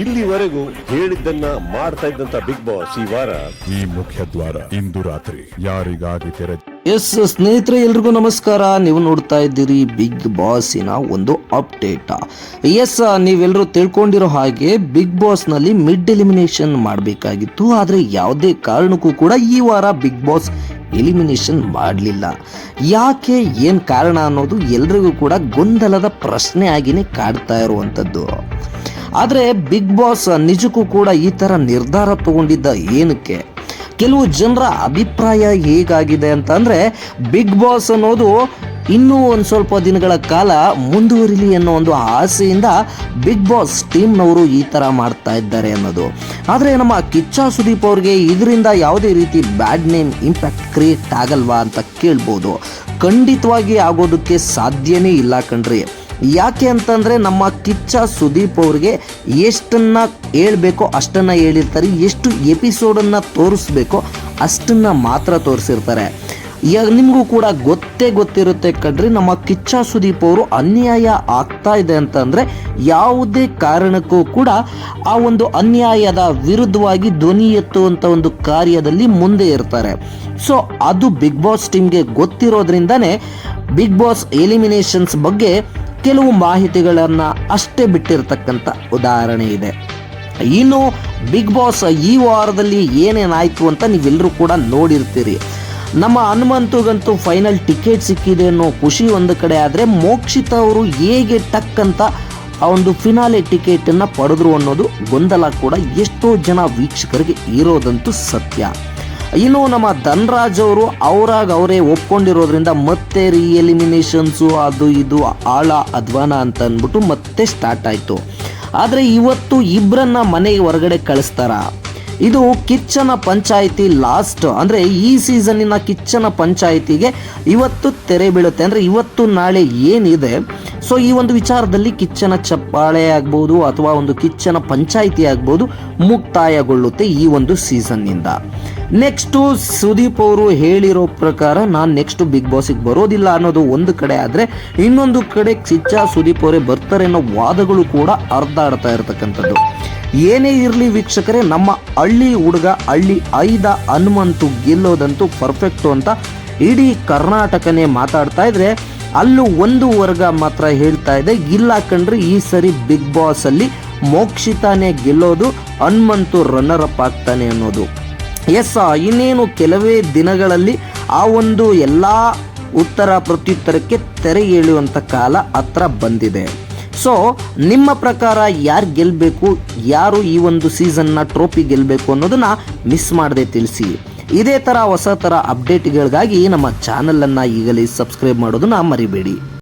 ಇಲ್ಲಿವರೆಗೂ ಹೇಳಿದ್ದನ್ನ ಮಾಡ್ತಾ ಇದ್ದಂತ ಬಿಗ್ ಬಾಸ್ ಈ ವಾರ. ಈ ಮುಖ್ಯ ದ್ವಾರ ಇಂದು ರಾತ್ರಿ ಯಾರಿಗಾಗಿ ತೆರೆ ಎಸ್ ಸ್ನೇಹಿತರೆ ಎಲ್ರಿಗೂ ನಮಸ್ಕಾರ. ನೀವು ನೋಡ್ತಾ ಇದ್ದೀರಿ ಬಿಗ್ ಬಾಸಿನ ಒಂದು ಅಪ್ಡೇಟ್. ಎಸ್ ನೀವೆಲ್ಲರೂ ತಿಳ್ಕೊಂಡಿರೋ ಹಾಗೆ ಬಿಗ್ ಬಾಸ್ನಲ್ಲಿ ಮಿಡ್ ಎಲಿಮಿನೇಷನ್ ಮಾಡಬೇಕಾಗಿತ್ತು. ಆದರೆ ಯಾವುದೇ ಕಾರಣಕ್ಕೂ ಕೂಡ ಈ ವಾರ ಬಿಗ್ ಬಾಸ್ ಎಲಿಮಿನೇಷನ್ ಮಾಡಲಿಲ್ಲ. ಯಾಕೆ ಏನು ಕಾರಣ ಅನ್ನೋದು ಎಲ್ರಿಗೂ ಕೂಡ ಗೊಂದಲದ ಪ್ರಶ್ನೆ ಆಗಿನೇ ಕಾಡ್ತಾ ಇರುವಂಥದ್ದು ಆದರೆ ಬಿಗ್ ಬಾಸ್ ನಿಜಕ್ಕೂ ಕೂಡ ಈ ಥರ ನಿರ್ಧಾರ ತಗೊಂಡಿದ್ದ ಏನಕ್ಕೆ? ಕೆಲವು ಜನರ ಅಭಿಪ್ರಾಯ ಹೇಗಾಗಿದೆ ಅಂತ ಅಂದರೆ ಬಿಗ್ ಬಾಸ್ ಅನ್ನೋದು ಇನ್ನೂ ಒಂದು ಸ್ವಲ್ಪ ದಿನಗಳ ಕಾಲ ಮುಂದುವರಿಲಿ ಅನ್ನೋ ಒಂದು ಆಸೆಯಿಂದ ಬಿಗ್ ಬಾಸ್ ಟೀಮ್ನವರು ಈ ಥರ ಮಾಡ್ತಾ ಇದ್ದಾರೆ ಅನ್ನೋದು. ಆದರೆ ನಮ್ಮ ಕಿಚ್ಚ ಸುದೀಪ್ ಅವ್ರಿಗೆ ಇದರಿಂದ ಯಾವುದೇ ರೀತಿ ಬ್ಯಾಡ್ ನೇಮ್ ಇಂಪ್ಯಾಕ್ಟ್ ಕ್ರಿಯೇಟ್ ಆಗಲ್ವಾ ಅಂತ ಕೇಳ್ಬೋದು. ಖಂಡಿತವಾಗಿ ಆಗೋದಕ್ಕೆ ಸಾಧ್ಯನೇ ಇಲ್ಲ ಕಣ್ರಿ. ಯಾಕೆ ಅಂತಂದರೆ ನಮ್ಮ ಕಿಚ್ಚ ಸುದೀಪ್ ಅವ್ರಿಗೆ ಎಷ್ಟನ್ನು ಹೇಳಬೇಕೋ ಅಷ್ಟನ್ನು ಹೇಳಿರ್ತಾರೆ, ಎಷ್ಟು ಎಪಿಸೋಡನ್ನು ತೋರಿಸ್ಬೇಕೋ ಅಷ್ಟನ್ನು ಮಾತ್ರ ತೋರಿಸಿರ್ತಾರೆ. ಈಗ ನಿಮಗೂ ಕೂಡ ಗೊತ್ತೇ ಗೊತ್ತಿರುತ್ತೆ ಕಣ್ರಿ, ನಮ್ಮ ಕಿಚ್ಚ ಸುದೀಪ್ ಅವರು ಅನ್ಯಾಯ ಆಗ್ತಾ ಇದೆ ಅಂತಂದರೆ ಯಾವುದೇ ಕಾರಣಕ್ಕೂ ಕೂಡ ಆ ಒಂದು ಅನ್ಯಾಯದ ವಿರುದ್ಧವಾಗಿ ಧ್ವನಿ ಎತ್ತುವಂಥ ಒಂದು ಕಾರ್ಯದಲ್ಲಿ ಮುಂದೆ ಇರ್ತಾರೆ. ಸೊ ಅದು ಬಿಗ್ ಬಾಸ್ ಟೀಮ್ಗೆ ಗೊತ್ತಿರೋದ್ರಿಂದನೇ ಬಿಗ್ ಬಾಸ್ ಎಲಿಮಿನೇಷನ್ಸ್ ಬಗ್ಗೆ ಕೆಲವು ಮಾಹಿತಿಗಳನ್ನು ಅಷ್ಟೇ ಬಿಟ್ಟಿರ್ತಕ್ಕಂಥ ಉದಾಹರಣೆ ಇದೆ. ಇನ್ನು ಬಿಗ್ ಬಾಸ್ ಈ ವಾರದಲ್ಲಿ ಏನೇನಾಯಿತು ಅಂತ ನೀವೆಲ್ಲರೂ ಕೂಡ ನೋಡಿರ್ತೀರಿ. ನಮ್ಮ ಹನುಮಂತುಗಂತೂ ಫೈನಲ್ ಟಿಕೆಟ್ ಸಿಕ್ಕಿದೆ ಅನ್ನೋ ಖುಷಿ ಒಂದು ಕಡೆ ಆದರೆ ಮೋಕ್ಷಿತ ಅವರು ಹೇಗೆ ಟಕ್ಕಂತ ಆ ಒಂದು ಫಿನಾಲೆ ಟಿಕೆಟನ್ನು ಪಡೆದ್ರು ಅನ್ನೋದು ಗೊಂದಲ ಕೂಡ ಎಷ್ಟೋ ಜನ ವೀಕ್ಷಕರಿಗೆ ಇರೋದಂತೂ ಸತ್ಯ. ಇನ್ನು ನಮ್ಮ ಧನ್ರಾಜ್ ಅವರು ಅವರಾಗ ಅವರೇ ಒಪ್ಕೊಂಡಿರೋದ್ರಿಂದ ಮತ್ತೆ ರೀ ಎಲಿಮಿನೇಷನ್ಸು ಅದು ಇದು ಆಳ ಅಧ್ವಾನ ಅಂತ ಅಂದ್ಬಿಟ್ಟು ಮತ್ತೆ ಸ್ಟಾರ್ಟ್ ಆಯಿತು. ಆದರೆ ಇವತ್ತು ಇಬ್ಬರನ್ನ ಮನೆಗೆ ಹೊರಗಡೆ ಕಳಿಸ್ತಾರ. ಇದು ಕಿಚ್ಚನ ಪಂಚಾಯಿತಿ ಲಾಸ್ಟ್ ಅಂದರೆ ಈ ಸೀಸನ್ನಿನ ಕಿಚ್ಚನ ಪಂಚಾಯಿತಿಗೆ ಇವತ್ತು ತೆರೆ ಬೀಳುತ್ತೆ. ಅಂದರೆ ಇವತ್ತು ನಾಳೆ ಏನಿದೆ? ಸೊ ಈ ಒಂದು ವಿಚಾರದಲ್ಲಿ ಕಿಚ್ಚನ ಚಪ್ಪಾಳೆ ಆಗ್ಬೋದು ಅಥವಾ ಒಂದು ಕಿಚ್ಚನ ಪಂಚಾಯಿತಿ ಆಗ್ಬೋದು ಮುಕ್ತಾಯಗೊಳ್ಳುತ್ತೆ ಈ ಒಂದು ಸೀಸನ್ನಿಂದ ನೆಕ್ಸ್ಟು ಸುದೀಪ್ ಅವರು ಹೇಳಿರೋ ಪ್ರಕಾರ ನಾನು ನೆಕ್ಸ್ಟ್ ಬಿಗ್ ಬಾಸಿಗೆ ಬರೋದಿಲ್ಲ ಅನ್ನೋದು ಒಂದು ಕಡೆ ಆದರೆ ಇನ್ನೊಂದು ಕಡೆ ಕಿಚ್ಚ ಸುದೀಪ್ ಅವರೇ ಬರ್ತಾರೆ ಅನ್ನೋ ವಾದಗಳು ಕೂಡ ಹರಿದಾಡ್ತಾ ಇರತಕ್ಕಂಥದ್ದು. ಏನೇ ಇರಲಿ ವೀಕ್ಷಕರೇ, ನಮ್ಮ ಹಳ್ಳಿ ಹುಡುಗ, ಹಳ್ಳಿ ಐದ ಹನುಮಂತು ಗೆಲ್ಲೋದಂತೂ ಪರ್ಫೆಕ್ಟು ಅಂತ ಇಡೀ ಕರ್ನಾಟಕನೇ ಮಾತಾಡ್ತಾ ಇದ್ರೆ ಅಲ್ಲೂ ಒಂದು ವರ್ಗ ಮಾತ್ರ ಹೇಳ್ತಾ ಇದೆ. ಇಲ್ಲ ಕಂಡ್ರೆ ಈ ಸರಿ ಬಿಗ್ ಬಾಸ್ ಅಲ್ಲಿ ಮೋಕ್ಷಿತಾನೇ ಗೆಲ್ಲೋದು, ಹನುಮಂತು ರನ್ನರ್ ಅಪ್ ಆಗ್ತಾನೆ ಅನ್ನೋದು. ಎಸ್ ಇನ್ನೇನು ಕೆಲವೇ ದಿನಗಳಲ್ಲಿ ಆ ಒಂದು ಎಲ್ಲ ಉತ್ತರ ಪ್ರತ್ಯುತ್ತರಕ್ಕೆ ತೆರೆ ಏಳುವಂಥ ಕಾಲ ಹತ್ರ ಬಂದಿದೆ. ಸೊ ನಿಮ್ಮ ಪ್ರಕಾರ ಯಾರು ಗೆಲ್ಲಬೇಕು ಯಾರು ಈ ಒಂದು ಸೀಸನ್ನ ಟ್ರೋಫಿ ಗೆಲ್ಲಬೇಕು ಅನ್ನೋದನ್ನು ಮಿಸ್ ಮಾಡದೆ ತಿಳಿಸಿ. ಇದೇ ಥರ ಹೊಸ ಥರ ಅಪ್ಡೇಟ್ಗಳಿಗಾಗಿ ನಮ್ಮ ಚಾನಲನ್ನು ಈಗಲೇ ಸಬ್ಸ್ಕ್ರೈಬ್ ಮಾಡೋದನ್ನು ಮರಿಬೇಡಿ.